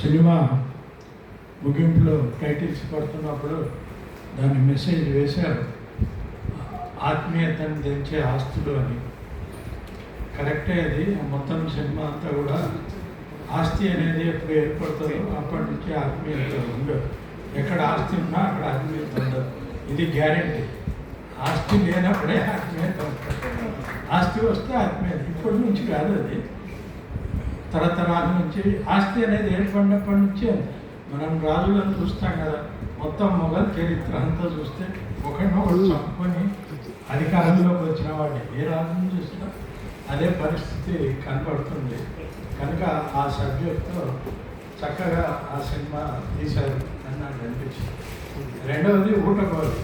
Cinema ముగింపులో titles పడుతున్నప్పుడు దాని మెసేజ్ వేశారు. ఆత్మీయతను తెంచే ఆస్తులు అని. కరెక్టే అది. మొత్తం సినిమా అంతా కూడా ఆస్తి అనేది ఎప్పుడు ఏర్పడుతుందో అప్పటి నుంచి ఆత్మీయత ఉండదు ఎక్కడ ఆస్తి ఉన్నా అక్కడ ఆత్మీయత ఉండదు. ఇది గ్యారెంటీ. ఆస్తి లేనప్పుడే ఉంటుంది ఆస్తి వస్తే ఆత్మీయత ఇప్పటి నుంచి కాదు అది. తరతరాల నుంచి ఆస్తి అనేది ఏర్పడినప్పటి నుంచి మనం రాజులను చూస్తాం కదా మొత్తం మొఘల్ చరిత్ర అంతా చూస్తే ఒకరినొకరు చంపుకొని అధికారంలోకి వచ్చిన వాడిని. ఏ రాజుని చూసినా అదే పరిస్థితి కనపడుతుంది కనుక ఆ సబ్జెక్ట్తో చక్కగా ఆ సినిమా తీశారు అని నాకు అనిపించింది. రెండవది ఊటబావి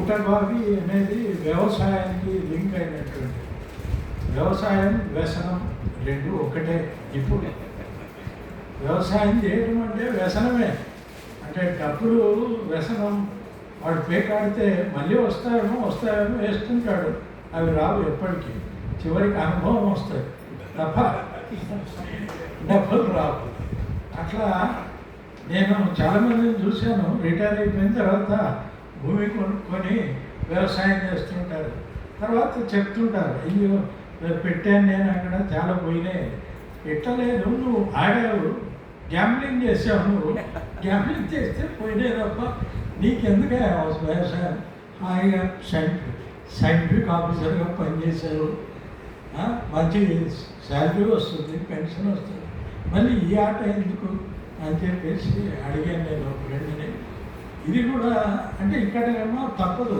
ఊటబావి అనేది వ్యవసాయానికి లింక్ అయినటువంటి వ్యవసాయం వ్యసనం రెండు ఒకటే ఇప్పుడు. వ్యవసాయం చేయడం అంటే వ్యసనమే. అంటే డబ్బులు వ్యసనం వాడు పేకాడితే మళ్ళీ వస్తాయేమో వస్తాయేమో వేస్తుంటాడు. అవి రావు ఎప్పటికీ. చివరికి అనుభవం వస్తుంది తప్ప డబ్బులు రావు. అట్లా నేను చాలామందిని చూశాను రిటైర్ అయిపోయిన తర్వాత భూమి కొనుక్కొని వ్యవసాయం చేస్తుంటారు. తర్వాత చెప్తుంటారు అయ్యో పెట్టాను నేను అక్కడ చాలా పోయినాయి. పెట్టలేదు నువ్వు ఆడావు గ్యాంబ్లింగ్ చేసావు నువ్వు. గ్యాంబ్లింగ్ చేస్తే పోయినాయి తప్ప నీకెందుకే వ్యవసాయం? హాయిగా సైంటిఫిక్ సైంటిఫిక్ ఆఫీసర్గా పనిచేశారు. మంచి శాలరీ వస్తుంది పెన్షన్ వస్తుంది. మళ్ళీ ఈ ఆట ఎందుకు? అని చెప్పేసి అడిగాను నేను ఒక ఫ్రెండ్ని ఇది కూడా అంటే ఇక్కడేమో తప్పదు.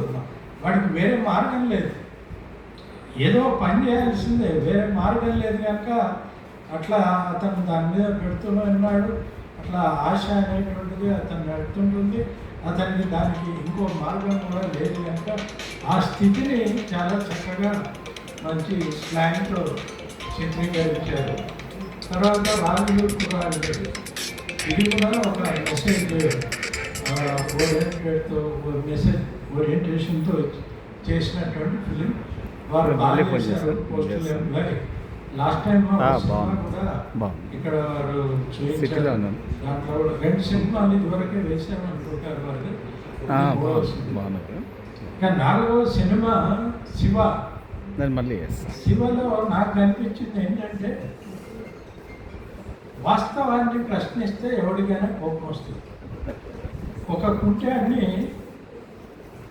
వాడికి వేరే మార్గం లేదు. ఏదో పని చేయాల్సిందే. వేరే మార్గం లేదు కనుక అట్లా అతను దాని మీద పెడుతూనే ఉన్నాడు. అట్లా ఆశ అనేటువంటిది అతను నడుతుంటుంది అతనికి దానికి ఇంకో మార్గం కూడా లేదు కనుక ఆ స్థితిని చాలా చక్కగా మంచి స్లాంగ్తో చిత్రీకరించారు తర్వాత రాజులు కుర్రాళ్ళు ఇది కూడా ఒక మెసేజ్ ఓరియంటెడ్తో మెసేజ్ ఓరియంటేషన్తో చేసినటువంటి ఫిలిం వారు. పోస్టులు. Last time. కూడా. ఇక్కడ వారు సిటీలో. దాంట్లో కూడా రెండు సినిమాలు ఇదివరకే అనుకుంటారు మూడవ బాగుంది సినిమా. శివ నేను మళ్ళీ శివలో నాకు కనిపించింది ఏంటంటే వాస్తవాన్ని ప్రశ్నిస్తే ఎవరికైనా కోపం వస్తుంది. ఒక కుంటాన్ని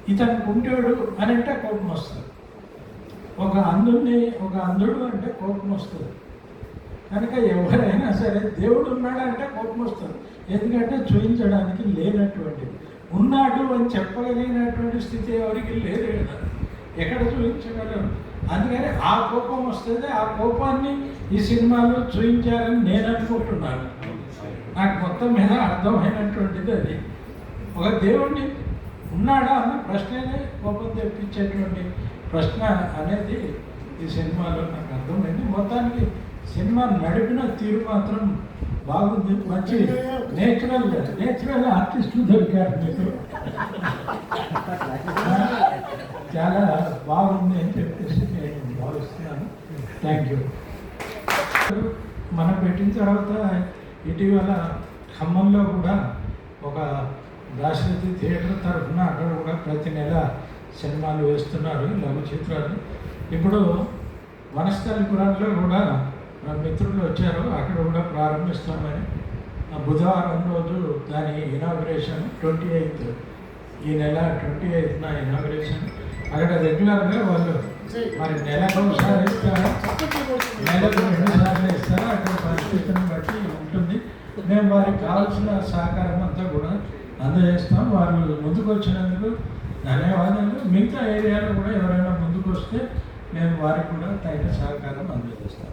ఇతను కుంటాడు అని అంటే కోపం వస్తుంది. ఒక అంధుడిని ఒక అంధుడు అంటే కోపం వస్తుంది. కనుక ఎవరైనా సరే దేవుడు ఉన్నాడంటే కోపం వస్తుంది. ఎందుకంటే చూపించడానికి లేనటువంటిది ఉన్నాడు అని చెప్పగలిగినటువంటి స్థితి ఎవరికి లేదు కదా. ఎక్కడ చూపించగలరు అందుకని ఆ కోపం వస్తుంది ఆ కోపాన్ని ఈ సినిమాలో చూపించారని నేను అనుకుంటున్నాను. నాకు మొత్తం మీద అర్థమైనటువంటిది అది. ఒక దేవుణ్ణి ఉన్నాడా అన్న ప్రశ్ననే కోపం తెప్పించేటువంటి ప్రశ్న అనేది ఈ సినిమాలో నాకు అర్థమైంది. మొత్తానికి సినిమా నడిపిన తీరు మాత్రం బాగుంది. మంచి నేచురల్ నేచురల్ ఆర్టిస్టులు దొరికారు మీకు. చాలా బాగుంది అని చెప్పేసి నేను భావిస్తున్నాను. థ్యాంక్ యూ మనం పెట్టిన తర్వాత ఇటీవల ఖమ్మంలో కూడా ఒక దాశరథి థియేటర్ తరఫున అక్కడ కూడా ప్రతి నెల సినిమాలు వేస్తున్నారు లఘు చిత్రాలు. ఇప్పుడు వనస్థలిపురంలో కూడా నా మిత్రులు వచ్చారు. అక్కడ కూడా ప్రారంభిస్తామని. బుధవారం రోజు దాని ఇనాగ్రేషన్ ట్వంటీ ఎయిత్ ఈ నెల ట్వంటీ ఎయిత్న ఇనాగ్రేషన్ అక్కడ రెగ్యులర్గా వాళ్ళు మరి నెలకు ఒకసారి ఇస్తారా? నెలకు రెండు సార్లు ఇస్తారా? అక్కడ పరిస్థితిని బట్టి ఉంటుంది. మేము వారికి కావాల్సిన సహకారం అంతా కూడా అందజేస్తాం. వారు ముందుకు వచ్చినందుకు ధన్యవాదాలు. మిగతా ఏరియాలో కూడా ఎవరైనా ముందుకు వస్తే మేము వారికి కూడా తగిన సహకారం అందజేస్తాం.